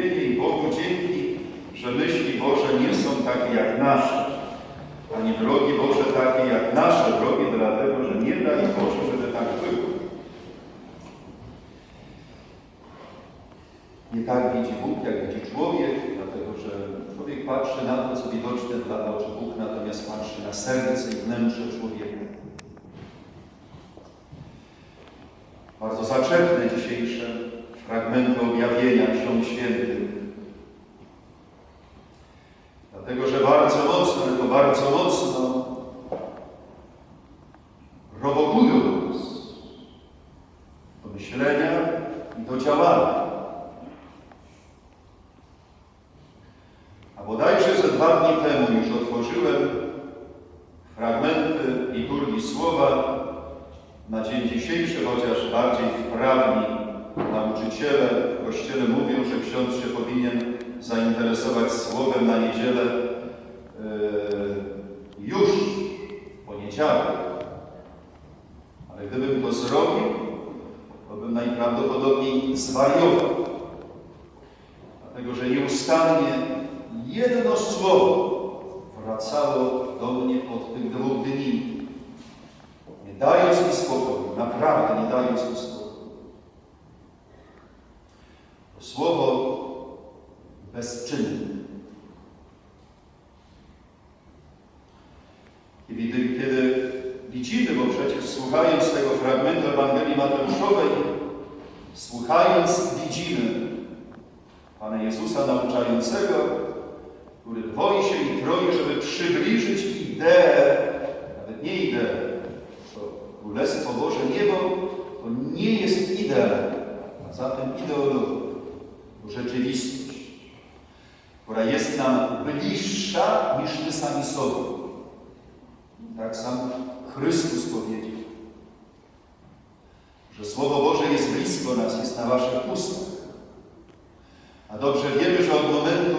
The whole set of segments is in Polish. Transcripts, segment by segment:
zbawienie i Bogu dzięki, że myśli Boże nie są takie jak nasze, ani drogi Boże takie jak nasze drogi, dlatego że nie daj Boże, żeby tak było. Nie tak widzi Bóg, jak widzi człowiek, dlatego że człowiek patrzy na to, co widoczne dla oczu Bóg, natomiast patrzy na serce i wnętrze człowieka. Bardzo zaczepne dzisiejsze fragmenty objawienia Ksiąg Świętych. Dlatego, że bardzo mocno, to bardzo mocno prowokują nas do myślenia i do działania. A bodajże ze dwa dni temu już otworzyłem fragmenty liturgii Słowa na dzień dzisiejszy, chociaż bardziej wprawni nauczyciele w Kościele mówią, że ksiądz się powinien zainteresować Słowem na niedzielę yy, już w poniedziałek. Ale gdybym to zrobił, to bym najprawdopodobniej zwariował. Dlatego, że nieustannie jedno słowo wracało do mnie od tych dwóch dni, nie dając mi spokoju, naprawdę nie dając mi spokoju. To słowo bezczynne. Kiedy, kiedy widzimy, bo przecież słuchając tego fragmentu Ewangelii Mateuszowej, słuchając widzimy Pana Jezusa nauczającego, który dwoi się i troi, żeby przybliżyć ideę, nawet nie ideę, to Królestwo Boże Niebo to nie jest idea, a zatem ideologia, rzeczywistość, która jest nam bliższa niż my sami sobie. Tak sam Chrystus powiedział, że Słowo Boże jest blisko nas, jest na waszych ustach. A dobrze wiemy, że od momentu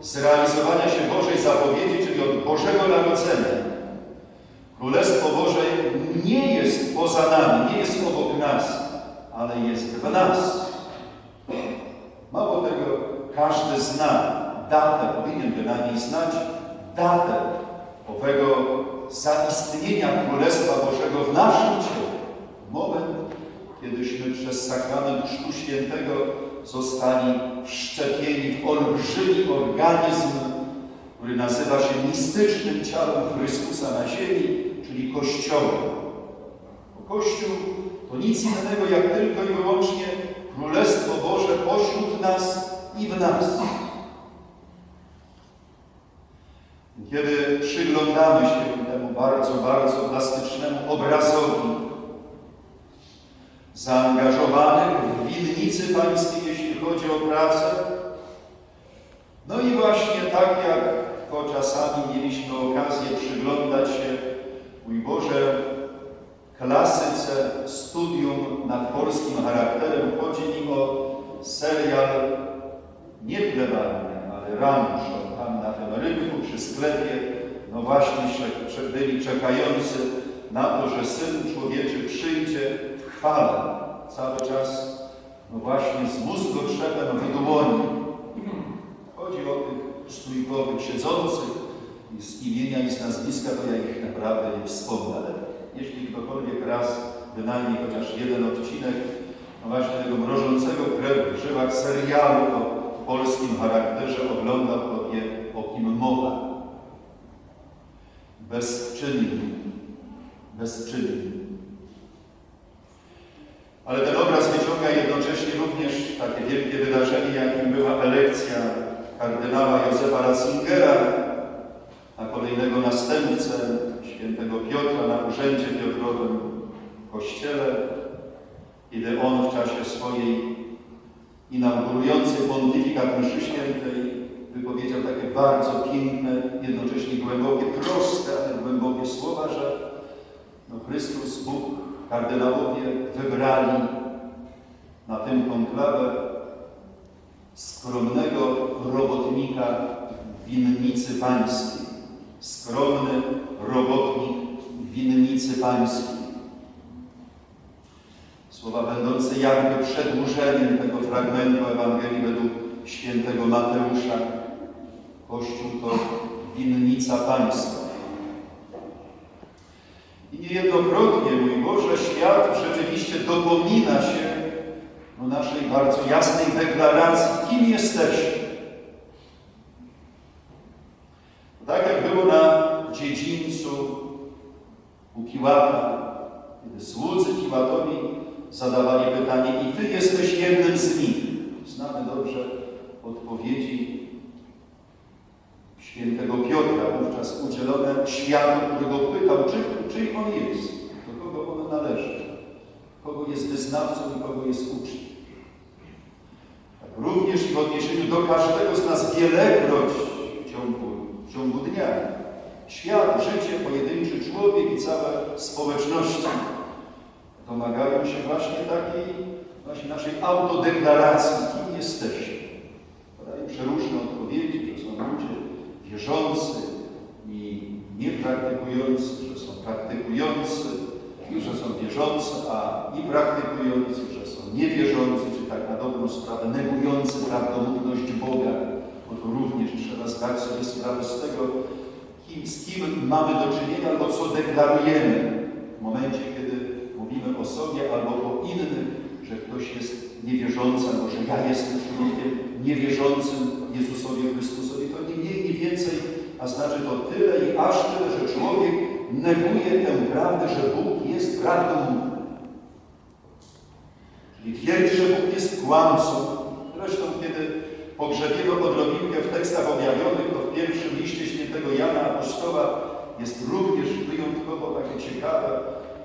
zrealizowania się Bożej zapowiedzi, czyli od Bożego Narodzenia, Królestwo Boże nie jest poza nami, nie jest obok nas, ale jest w nas. Każdy zna datę, powinien bynajmniej znać datę owego zaistnienia Królestwa Bożego w naszym ciele. Moment, kiedyśmy przez sakrament Chrztu Świętego zostali wszczepieni w olbrzymi organizm, który nazywa się mistycznym ciałem Chrystusa na ziemi, czyli Kościołem. Bo Kościół to nic innego jak tylko i wyłącznie Królestwo Boże pośród nas Kiedy przyglądamy się temu bardzo, bardzo plastycznemu obrazowi zaangażowanych w winnicy pańskiej, jeśli chodzi o pracę, no i właśnie tak jak to czasami mieliśmy okazję przyglądać się, mój Boże, klasyce studium nad polskim charakterem, chodzi mi o serial nie plebany, ale rancho, tam na tym rynku, przy sklepie, no właśnie byli czekający na to, że Syn Człowieczy przyjdzie w chwale. Cały czas, no właśnie z mózgu trzeba no wydumorni. Chodzi o tych stójkowych siedzących i z imienia i z nazwiska, to ja ich naprawdę nie wspomnę, ale jeśli ktokolwiek raz, bynajmniej chociaż jeden odcinek, no właśnie tego mrożącego krew w żyłach serialu o polskim charakterze oglądał, to wie, o kim mowa. Bezczynny. Bezczynny. Ale ten obraz wyciąga jednocześnie również takie wielkie wydarzenie, jakim była elekcja kardynała Józefa Ratzingera na kolejnego następcę świętego Piotra na urzędzie Piotrowym w Kościele, kiedy on w czasie swojej inaugurującej pontyfikat mszy świętej wypowiedział takie bardzo piękne, jednocześnie głębokie, proste, ale głębokie słowa, że no Chrystus, Bóg, kardynałowie wybrali na tym konklawę skromnego robotnika winnicy pańskiej. Skromny robotnik winnicy pańskiej. Słowa będące jakby przedłużeniem tego fragmentu Ewangelii według świętego Mateusza. Kościół to winnica państwa. I niejednokrotnie, mój Boże, świat rzeczywiście dopomina się o naszej bardzo jasnej deklaracji, kim jesteśmy. Tak jak było na dziedzińcu u Piłata, kiedy słudzy Piłatowi zadawali pytanie i Ty jesteś jednym z nich. Znamy dobrze odpowiedzi świętego Piotra, wówczas udzielone światu, którego pytał, czy, czyj on jest, do kogo on należy, kogo jest wyznawcą i kogo jest uczniem. Również i w odniesieniu do każdego z nas wielekroć w ciągu, w ciągu dnia. Świat, życie, pojedynczy człowiek i całe społeczności domagają się właśnie takiej właśnie naszej autodeklaracji, kim jesteśmy. Podają przeróżne odpowiedzi, że są ludzie wierzący i niepraktykujący, że są praktykujący i że są wierzący, a i praktykujący, że są niewierzący, czy tak na dobrą sprawę negujący prawdomówność Boga. Bo to również trzeba zdać sobie sprawę z tego, kim, z kim mamy do czynienia albo co deklarujemy w momencie, kiedy mówimy o sobie albo o innych, że ktoś jest niewierzący, albo że ja jestem człowiekiem niewierzącym Jezusowi Chrystusowi. To nie mniej, nie więcej, a znaczy to tyle i aż tyle, że człowiek neguje tę prawdę, że Bóg jest prawdą. Czyli twierdzi, że Bóg jest kłamcą. Zresztą, kiedy pogrzebiego odrobinkę w tekstach objawionych, to w pierwszym liście świętego Jana Apostoła jest również wyjątkowo takie ciekawe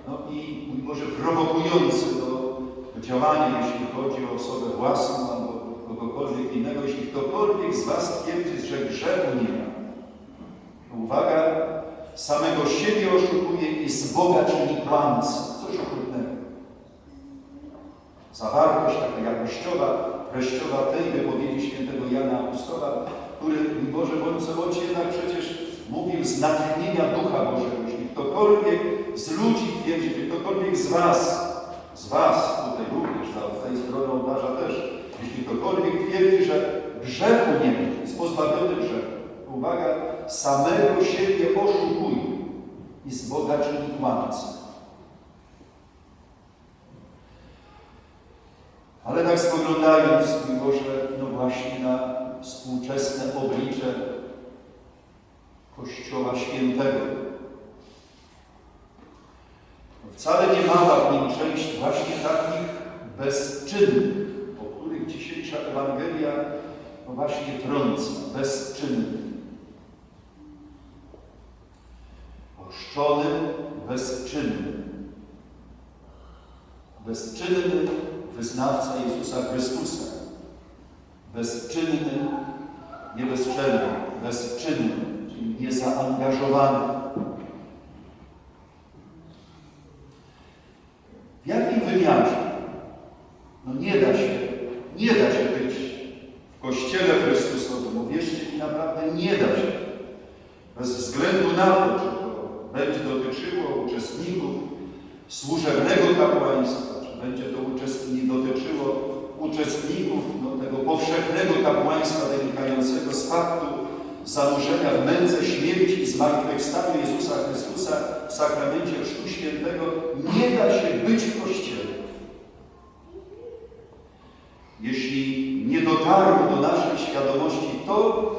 no i, mój Boże, prowokujące do, działania, jeśli chodzi o osobę własną albo kogokolwiek innego. Jeśli ktokolwiek z Was twierdzi, że grzechu nie ma, uwaga, samego siebie oszukuje i z Boga czyni kłamcę. Coś okrutnego. Zawartość taka jakościowa, treściowa tej wypowiedzi świętego Jana Apostoła, który, Boże, bądź bądź jednak przecież mówił z natchnienia Ducha Bożego. Jeśli ktokolwiek z ludzi twierdzi, czy ktokolwiek z Was, z Was, tutaj również, z tej strony ołtarza też, jeśli ktokolwiek twierdzi, że grzechu nie ma, jest pozbawiony grzechu, uwaga, samego siebie oszukuje i z Boga czyni kłamcę. Ale tak spoglądając, mój Boże, no właśnie na współczesne oblicze Kościoła Świętego, wcale nie mała w nim część właśnie takich bezczynnych, o których dzisiejsza Ewangelia no właśnie trąca, bezczynnych. Oszczony, bezczynny. Bezczynny wyznawca Jezusa Chrystusa. Bezczynny, nie bezczelny, bezczynny, czyli niezaangażowany. W jakim wymiarze? No nie da się, nie da się być w Kościele Chrystusowym. Uwierzcie mi, naprawdę nie da się. Bez względu na to, czy będzie dotyczyło uczestników służebnego kapłaństwa, czy będzie to uczestni, dotyczyło uczestników no, tego powszechnego kapłaństwa wynikającego z faktu zanurzenia w męce śmierci i zmartwychwstania Jezusa Chrystusa w sakramencie Chrztu Świętego, nie da się być w Kościele. Jeśli nie dotarło do naszej świadomości to,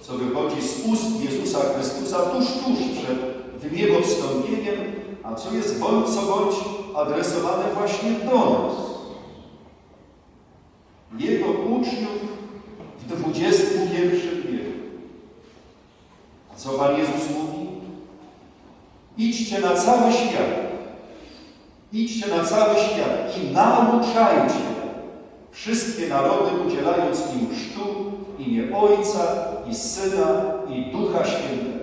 co wychodzi z ust Jezusa Chrystusa tuż, tuż przed wymiegowstąpieniem, a co jest bądź co bądź adresowane właśnie do nas. Jego uczniów w XXI wieku. A co Pan Jezus mówi? Idźcie na cały świat. Idźcie na cały świat i nauczajcie wszystkie narody, udzielając im chrztu w imię Ojca i Syna i Ducha Świętego.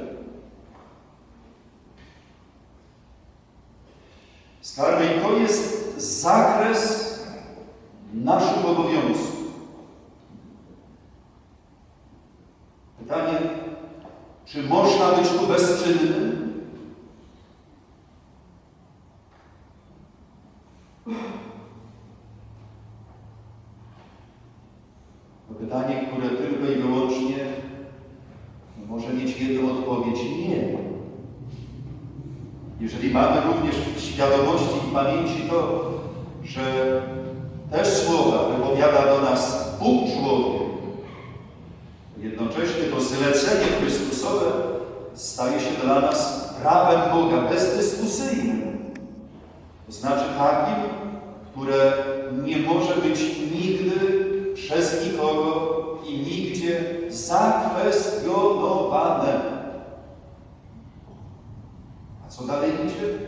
Skarby i to jest zakres naszych obowiązków. Pytanie, czy można być tu bezczynnym? To pytanie, które tylko i wyłącznie może mieć jedną odpowiedź. Nie. Mamy również w świadomości i w pamięci to, że te słowa wypowiada do nas Bóg człowiek, jednocześnie to zlecenie Chrystusowe staje się dla nas prawem Boga, bezdyskusyjnym. To znaczy takim, które nie może być nigdy przez nikogo i nigdzie zakwestionowane. Co dalej idzie?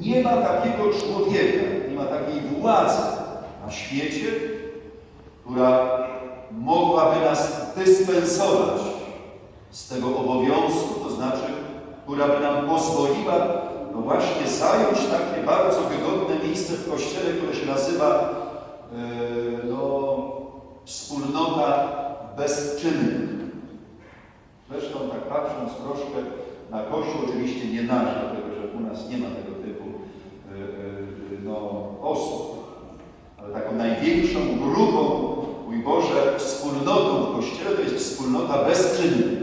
Nie ma takiego człowieka, nie ma takiej władzy na świecie, która mogłaby nas dyspensować z tego obowiązku, to znaczy, która by nam pozwoliła no właśnie zająć takie bardzo wygodne miejsce w Kościele, które się nazywa yy, no, wspólnota bezczynnych. Zresztą tak patrząc troszkę na Kościół, oczywiście nie nasz, dlatego że u nas nie ma tego typu yy, yy, no, osób, ale taką największą grupą, mój Boże, wspólnotą w Kościele to jest wspólnota bezczynnych.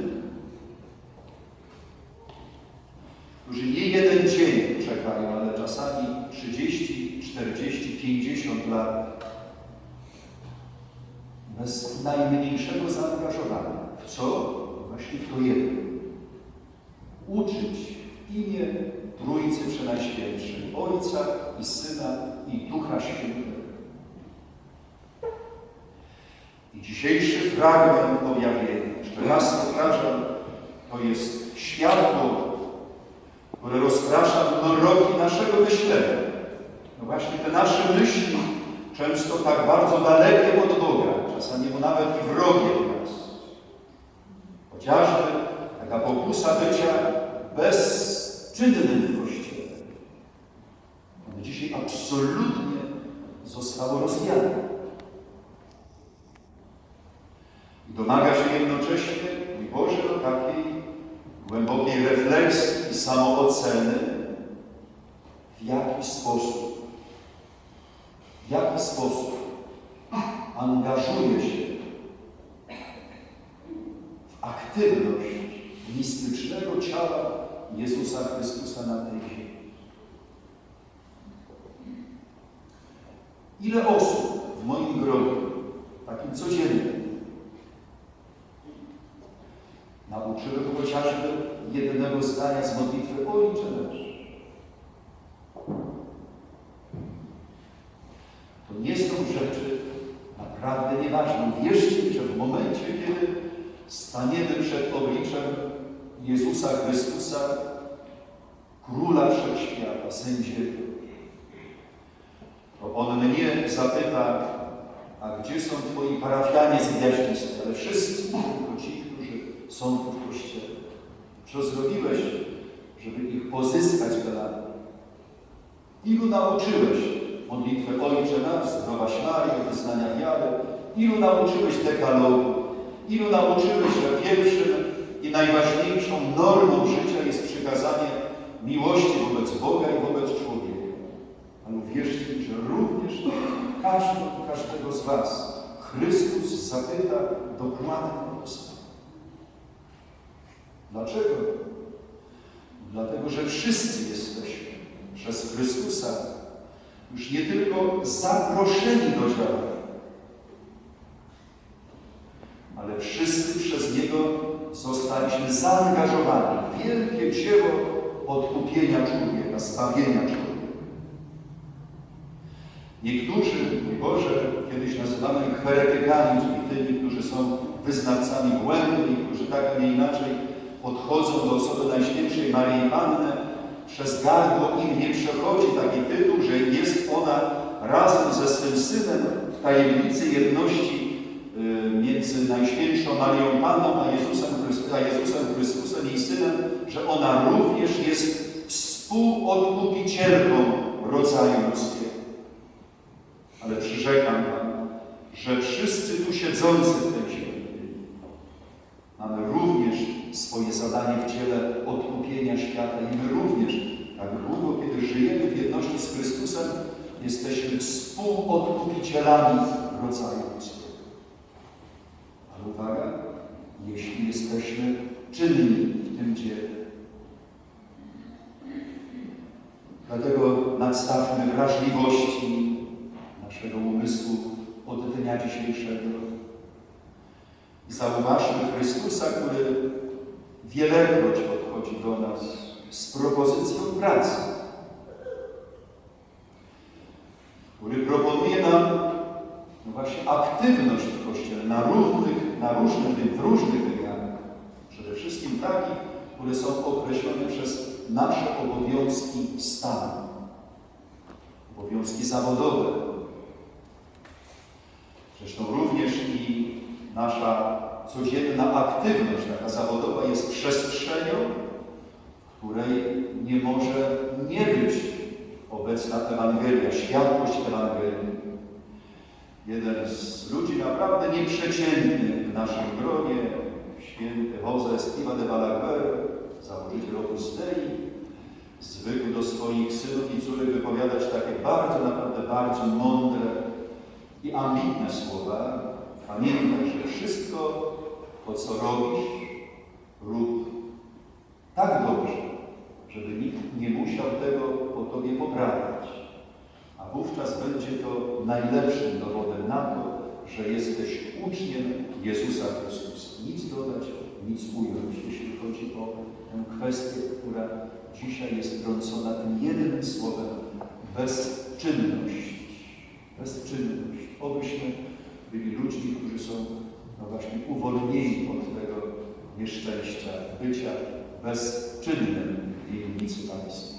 którzy nie jeden dzień czekają, ale czasami 30, 40, 50 lat bez najmniejszego zaangażowania. W co? Właśnie w to jedno. Uczyć w imię Trójcy Przenajświętszej, Ojca i Syna i Ducha Świętego. I dzisiejszy fragment objawienia, jeszcze raz powtarzam, to jest światło które rozprasza mroki naszego myślenia. No właśnie te nasze myśli, często tak bardzo dalekie od Boga, czasami nawet i wrogie nas. Chociażby taka pokusa bycia bezczynnym w Kościele. Ono dzisiaj absolutnie zostało rozwiane. I domaga się jednocześnie, mój Boże, do takiej głębokiej refleksji i samooceny, w jaki sposób, w jaki sposób angażuje się w aktywność mistycznego ciała Jezusa Chrystusa na tej ziemi. Ile osób w moim gronie, takim codziennym, nauczyłem chociażby jednego zdania z modlitwy Ojcze nasz. To nie są rzeczy naprawdę nieważne. Wierzcie mi, że w momencie, kiedy staniemy przed obliczem Jezusa Chrystusa, Króla Wszechświata, sędziego, to On mnie zapyta, a gdzie są Twoi parafianie z gwiaździsty? Ale wszyscy, tylko ci, są tu w Kościele. Co zrobiłeś, żeby ich pozyskać dla mnie? Ilu nauczyłeś modlitwę Ojcze Nasz, zdrowaś Maryjo, wyznania wiary? Ilu nauczyłeś dekalogu? Ilu nauczyłeś, że pierwszym i najważniejszą normą życia jest przykazanie miłości wobec Boga i wobec człowieka? Ale uwierzcie mi, że również każdy, każdego z Was Chrystus zapyta dokładnie o to Dlaczego? Dlatego, że wszyscy jesteśmy przez Chrystusa już nie tylko zaproszeni do działania, ale wszyscy przez Niego zostaliśmy zaangażowani w wielkie dzieło odkupienia człowieka, zbawienia człowieka. Niektórzy, mój Boże, kiedyś nazywamy heretykami, czyli tymi, którzy są wyznawcami błędu i którzy tak, a nie inaczej podchodzą do osoby Najświętszej Maryi Panny, przez gardło im nie przechodzi taki tytuł, że jest ona razem ze swym synem w tajemnicy jedności y, między Najświętszą Marią Panną a Jezusem, a Jezusem Chrystusem, jej synem, że ona również jest współodkupicielką rodzaju ludzkiego. Ale przyrzekam Wam, że wszyscy tu siedzący w tej ziemi mamy również swoje zadanie w dziele odkupienia świata i my również, tak długo, kiedy żyjemy w jedności z Chrystusem, jesteśmy współodkupicielami rodzaju ludzkiego. Ale uwaga, jeśli jesteśmy czynni w tym dziele. Dlatego nadstawmy wrażliwości naszego umysłu od dzisiejszego. I zauważmy Chrystusa, który wielekroć podchodzi do nas z propozycją pracy, który proponuje nam no właśnie aktywność w Kościele na różnych, na różnych, w różnych wymiarach. Przede wszystkim takich, które są określone przez nasze obowiązki stanu, obowiązki zawodowe. Zresztą również i nasza codzienna aktywność, taka zawodowa, jest przestrzenią, w której nie może nie być obecna Ewangelia, światłość Ewangelii. Jeden z ludzi naprawdę nieprzeciętnych w naszym gronie, święty Jose Estiva de Balaguer, założyciel Opus zwykł do swoich synów i córek wypowiadać takie bardzo, naprawdę bardzo mądre i ambitne słowa. Pamiętaj, że wszystko to, co robisz, rób tak dobrze, żeby nikt nie musiał tego po Tobie poprawiać. A wówczas będzie to najlepszym dowodem na to, że jesteś uczniem Jezusa Chrystusa. Nic dodać, nic ująć, jeśli chodzi o tę kwestię, która dzisiaj jest trącona tym jednym słowem bezczynność. Bezczynność. Obyśmy byli ludźmi, którzy są no właśnie uwolnieni od tego nieszczęścia bycia bezczynnym w winnicy Pańskiej.